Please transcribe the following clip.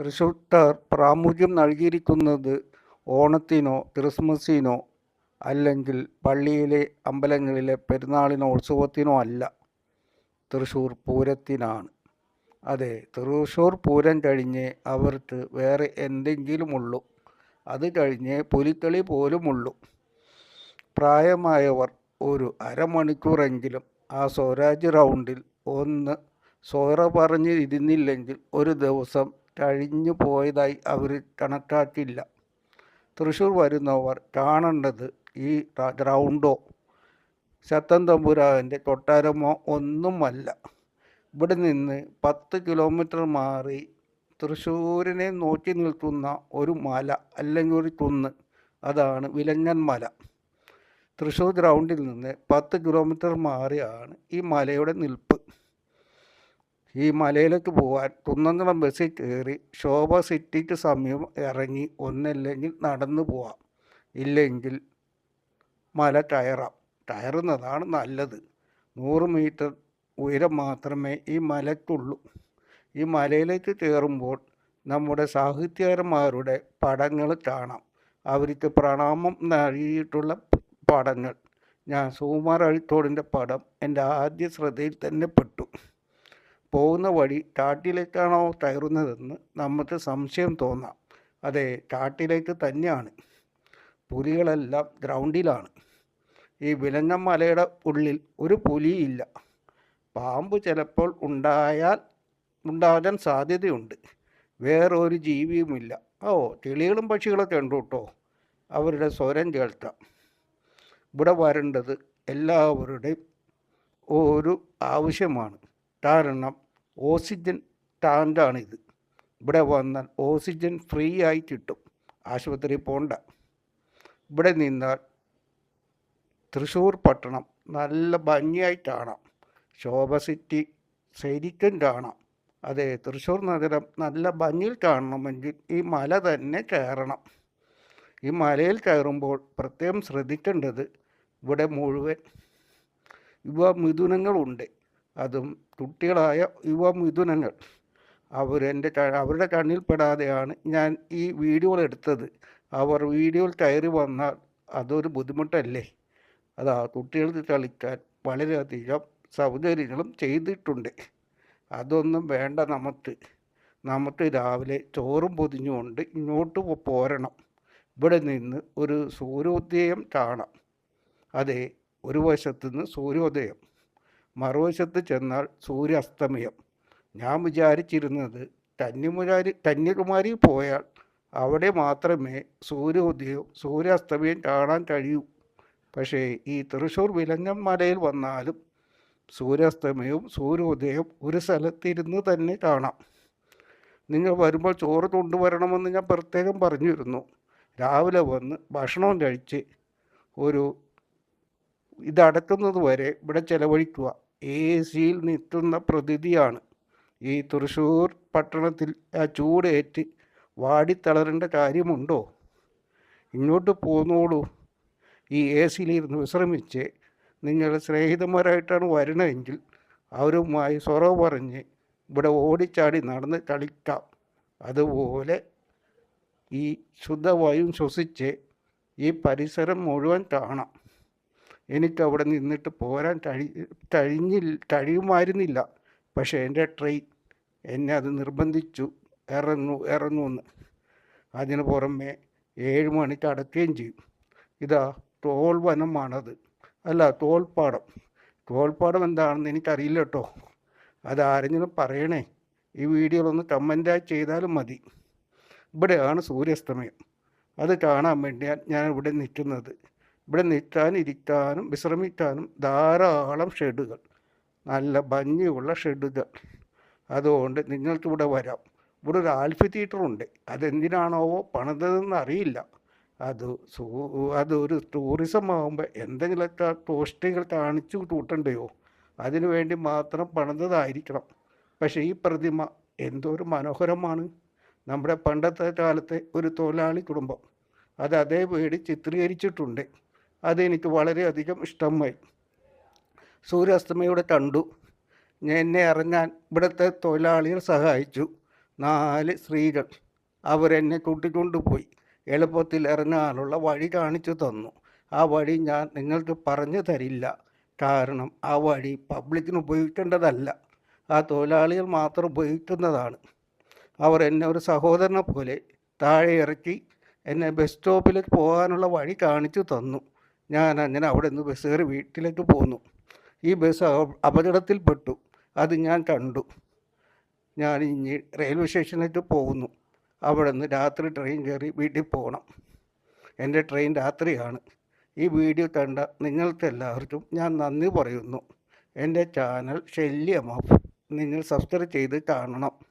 തൃശ്ശൂർക്കാർ പ്രാമുഖ്യം നൽകിയിരിക്കുന്നത് ഓണത്തിനോ ക്രിസ്മസിനോ അല്ലെങ്കിൽ പള്ളിയിലെ അമ്പലങ്ങളിലെ പെരുന്നാളിനോ ഉത്സവത്തിനോ അല്ല. തൃശ്ശൂർ പൂരത്തിനാണ്. അതെ തൃശ്ശൂർ പൂരം കഴിഞ്ഞ് അവർക്ക് വേറെ എന്തെങ്കിലുമുള്ളൂ. അത് കഴിഞ്ഞ് പുലിക്കളി പോലുമുള്ളൂ. പ്രായമായവർ ഒരു അരമണിക്കൂറെങ്കിലും ആ സ്വരാജ് റൗണ്ടിൽ ഒന്ന് സോറ പറഞ്ഞ് ഇരുന്നില്ലെങ്കിൽ ഒരു ദിവസം കഴിഞ്ഞു പോയതായി അവർ കണക്കാക്കില്ല തൃശ്ശൂർ വരുന്നവർ കാണേണ്ടത് ഈ ഗ്രൗണ്ടോ ശത്തൻ തമ്പുരാവിന്റെ കൊട്ടാരമോ ഒന്നുമല്ല. ഇവിടെ നിന്ന് പത്ത് കിലോമീറ്റർ മാറി തൃശ്ശൂരിനെ നോക്കി നിൽക്കുന്ന ഒരു മല അല്ലെങ്കിൽ ഒരു കുന്ന് അതാണ് വിലങ്ങൻ മല. തൃശ്ശൂർ ഗ്രൗണ്ടിൽ നിന്ന് പത്ത് കിലോമീറ്റർ മാറിയാണ് ഈ മലയുടെ നിൽപ്പ്. ഈ മലയിലേക്ക് പോകാൻ കുന്നംകുളം ബസ്സിൽ കയറി ശോഭ സിറ്റിക്ക് സമീപം ഇറങ്ങി ഒന്നല്ലെങ്കിൽ നടന്നു പോവാം. ഇല്ലെങ്കിൽ മല കയറാം. ടയറുന്നതാണ് നല്ലത്. നൂറ് മീറ്റർ ഉയരം മാത്രമേ ഈ മലയ്ക്കുള്ളൂ ഈ മലയിലേക്ക് കയറുമ്പോൾ നമ്മുടെ സാഹിത്യകാരന്മാരുടെ പടങ്ങൾ കാണാം. അവർക്ക് പ്രണാമം നൽകിയിട്ടുള്ള പടങ്ങൾ. ഞാൻ സുകുമാർ അഴിത്തോടിന്റെ പടം എന്റെ ആദ്യ ശ്രദ്ധയിൽ തന്നെ പെട്ടു. പോകുന്ന വഴി ടാട്ടിലേക്കാണോ കയറുന്നതെന്ന് നമുക്ക് സംശയം തോന്നാം. അതെ കാട്ടിലേക്ക് തന്നെയാണ്. പുലികളെല്ലാം ഗ്രൗണ്ടിലാണ്. ഈ വിലങ്ങൻ മലയുടെ ഉള്ളിൽ ഒരു പുലിയില്ല. പാമ്പ് ചിലപ്പോൾ ഉണ്ടായാൽ ഉണ്ടാകാൻ സാധ്യതയുണ്ട്. വേറൊരു ജീവിയുമില്ല. ഓ കിളികളും പക്ഷികളൊക്കെ ഉണ്ട് കേട്ടോ. അവരുടെ സ്വരം കേൾക്കാം. ഇവിടെ വരേണ്ടത് എല്ലാവരുടെയും ഒരു ആവശ്യമാണ്. കാരണം ഓക്സിജൻ ഇത് ഇവിടെ വന്നാൽ ഓക്സിജൻ ഫ്രീ ആയി കിട്ടും. ആശുപത്രി പോണ്ട. ഇവിടെ നിന്നാൽ തൃശ്ശൂർ പട്ടണം നല്ല ഭംഗിയായി കാണാം. ശോഭ സിറ്റി ശരിക്കും കാണാം. അതെ തൃശ്ശൂർ നഗരം നല്ല ഭംഗിയിൽ കാണണമെങ്കിൽ ഈ മല തന്നെ കയറണം. ഈ മലയിൽ കയറുമ്പോൾ പ്രത്യേകം ശ്രദ്ധിക്കേണ്ടത് ഇവിടെ മുഴുവൻ ഇവ മിഥുനങ്ങളുണ്ട്. അതും കുട്ടികളായ യുവ മിഥുനങ്ങൾ. അവരെന്റെ അവരുടെ കണ്ണിൽപ്പെടാതെയാണ് ഞാൻ ഈ വീഡിയോ എടുത്തത്. അവർ വീഡിയോയിൽ കയറി വന്നാൽ അതൊരു ബുദ്ധിമുട്ടല്ലേ? അതാ കുട്ടികൾക്ക് കളിക്കാൻ വളരെയധികം സൗകര്യങ്ങളും ചെയ്തിട്ടുണ്ട്. അതൊന്നും വേണ്ട നമുക്ക്. നമുക്ക് രാവിലെ ചോറും പൊതിഞ്ഞുകൊണ്ട് ഇങ്ങോട്ട് പോരണം. ഇവിടെ നിന്ന് ഒരു സൂര്യോദയം കാണാം. അതെ ഒരു വശത്തുനിന്ന് സൂര്യോദയം. മറുവശത്ത് ചെന്നാൽ സൂര്യാസ്തമയം. ഞാൻ വിചാരിച്ചിരുന്നത് കന്യകുമാരി കന്യാകുമാരി പോയാൽ അവിടെ മാത്രമേ സൂര്യോദയവും സൂര്യാസ്തമയം കാണാൻ കഴിയൂ. പക്ഷേ ഈ തൃശ്ശൂർ വിലങ്ങം മലയിൽ വന്നാലും സൂര്യാസ്തമയവും സൂര്യോദയവും ഒരു സ്ഥലത്തിരുന്ന് തന്നെ കാണാം. നിങ്ങൾ വരുമ്പോൾ ചോറ് കൊണ്ടുവരണമെന്ന് ഞാൻ പ്രത്യേകം പറഞ്ഞിരുന്നു. രാവിലെ വന്ന് ഭക്ഷണം കഴിച്ച് ഒരു ഇതടക്കുന്നത് വരെ ഇവിടെ ചെലവഴിക്കുക. എ സിയിൽ നിൽക്കുന്ന പ്രതിഥിയാണ് ഈ തൃശ്ശൂർ പട്ടണത്തിൽ ആ ചൂടേറ്റ് വാടിത്തളരേണ്ട കാര്യമുണ്ടോ? ഇങ്ങോട്ട് പോന്നോളൂ. ഈ എ സിയിലിരുന്ന് വിശ്രമിച്ച് നിങ്ങൾ സ്നേഹിതന്മാരായിട്ടാണ് വരണമെങ്കിൽ അവരുമായി സ്വറവ് പറഞ്ഞ് ഇവിടെ ഓടിച്ചാടി നടന്ന് കളിക്കാം. അതുപോലെ ഈ ശുദ്ധവായും ശ്വസിച്ച് ഈ പരിസരം മുഴുവൻ കാണാം. എനിക്കവിടെ നിന്നിട്ട് പോരാൻ കഴി കഴിഞ്ഞില്ല കഴിയുമായിരുന്നില്ല പക്ഷേ എന്റെ ട്രെയിൻ എന്നെ അത് നിർബന്ധിച്ചു. ഇറങ്ങു ഇറങ്ങു എന്ന് അതിന് പുറമെ ഏഴ് മണിക്ക് അടക്കുകയും ചെയ്യും. ഇതാ തോൽ വനമാണത്. അല്ല തോൽപ്പാടം തോൽപ്പാടം എന്താണെന്ന് എനിക്കറിയില്ല കേട്ടോ. അത് ആരെങ്കിലും പറയണേ. ഈ വീഡിയോയിലൊന്ന് കമന്റായി ചെയ്താലും മതി. ഇവിടെയാണ് സൂര്യാസ്തമയം. അത് കാണാൻ വേണ്ടിയാണ് ഞാൻ ഇവിടെ നിൽക്കുന്നത്. ഇവിടെ നിൽക്കാനും ഇരിക്കാനും വിശ്രമിക്കാനും ധാരാളം ഷെഡുകൾ. നല്ല ഭംഗിയുള്ള ഷെഡുകൾ. അതുകൊണ്ട് നിങ്ങൾക്ക് ഇവിടെ വരാം. ഇവിടെ ഒരു ആൽഫി തിയേറ്റർ ഉണ്ട്. അതെന്തിനാണോവോ പണിതതെന്ന് അറിയില്ല. അത് സൂ അതൊരു ടൂറിസം ആകുമ്പോൾ എന്തെങ്കിലുമൊക്കെ ടൂറിസ്റ്റുകൾ കാണിച്ചു കൂട്ടണ്ടയോ? അതിനു വേണ്ടി മാത്രം പണിതതായിരിക്കണം. പക്ഷേ ഈ പ്രതിമ എന്തൊരു മനോഹരമാണ്. നമ്മുടെ പണ്ടത്തെ കാലത്തെ ഒരു തൊഴിലാളി കുടുംബം. അത് അതേപടി ചിത്രീകരിച്ചിട്ടുണ്ട്. അതെനിക്ക് വളരെയധികം ഇഷ്ടമായി. സൂര്യാസ്തമയോടെ കണ്ടു. ഞാൻ എന്നെ അറിഞ്ഞാൽ ഇവിടുത്തെ തൊഴിലാളികൾ സഹായിച്ചു. നാല് സ്ത്രീകൾ. അവരെന്നെ കൂട്ടിക്കൊണ്ടുപോയി. എളുപ്പത്തിൽ ഇറങ്ങാനുള്ള വഴി കാണിച്ചു തന്നു. ആ വഴി ഞാൻ നിങ്ങൾക്ക് പറഞ്ഞു തരില്ല. കാരണം ആ വഴി പബ്ലിക്കിന് ഉപയോഗിക്കേണ്ടതല്ല. ആ തൊഴിലാളികൾ മാത്രം ഉപയോഗിക്കുന്നതാണ്. അവർ എന്നെ ഒരു സഹോദരനെ പോലെ താഴെ ഇറക്കി എന്നെ ബസ് സ്റ്റോപ്പിലേക്ക് പോകാനുള്ള വഴി കാണിച്ചു തന്നു. ഞാൻ അങ്ങനെ അവിടെ നിന്ന് ബസ് കയറി വീട്ടിലേക്ക് പോന്നു. ഈ ബസ് അപകടത്തിൽപ്പെട്ടു. അത് ഞാൻ കണ്ടു. ഞാൻ ഇനി റെയിൽവേ സ്റ്റേഷനിലേക്ക് പോകുന്നു. അവിടെ നിന്ന് രാത്രി ട്രെയിൻ കയറി വീട്ടിൽ പോകണം എന്റെ ട്രെയിൻ രാത്രിയാണ്. ഈ വീഡിയോ കണ്ട നിങ്ങൾക്കെല്ലാവർക്കും ഞാൻ നന്ദി പറയുന്നു. എന്റെ ചാനൽ ശല്യമാ. നിങ്ങൾ സബ്സ്ക്രൈബ് ചെയ്ത് കാണണം.